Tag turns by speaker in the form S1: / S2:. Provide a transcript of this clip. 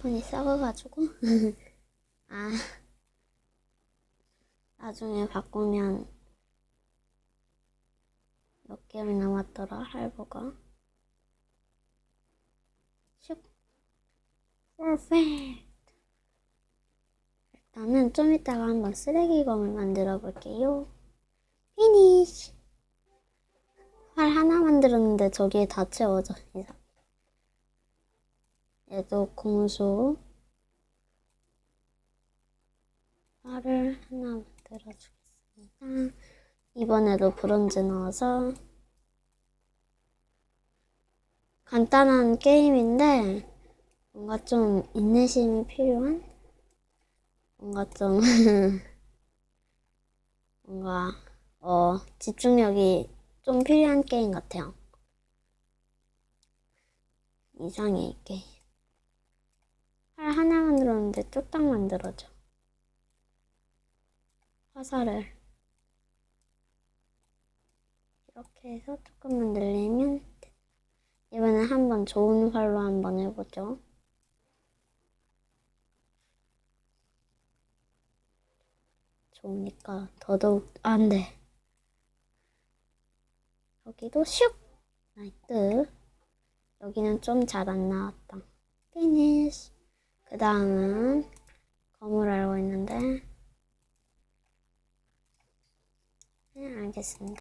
S1: 폰이 썩어가지고. 아. 나중에 바꾸면 몇 개월 남았더라 할부가. 슉. 퍼펙트. 일단은 좀 이따가 한번 쓰레기검을 만들어 볼게요. 피니쉬. 활 하나 만들었는데 저기에 다 채워져 이상 얘도 공수 활을 하나 만들어 주겠습니다 이번에도 브론즈 넣어서 간단한 게임인데 뭔가 좀 인내심이 필요한 뭔가 좀 뭔가 어 집중력이 좀 필요한 게임 같아요. 이상해 이 게임. 만들었는데 뚝딱 만들어져. 화살을 이렇게 해서 조금만 늘리면 돼. 이번엔 한번 좋은 활로 한번 해보죠. 좋으니까 더더욱 안 돼. 여기도 슉! 나이스. 여기는 좀 잘 안 나왔다. 피니쉬. 그 다음은 검을 알고 있는데. 네, 알겠습니다.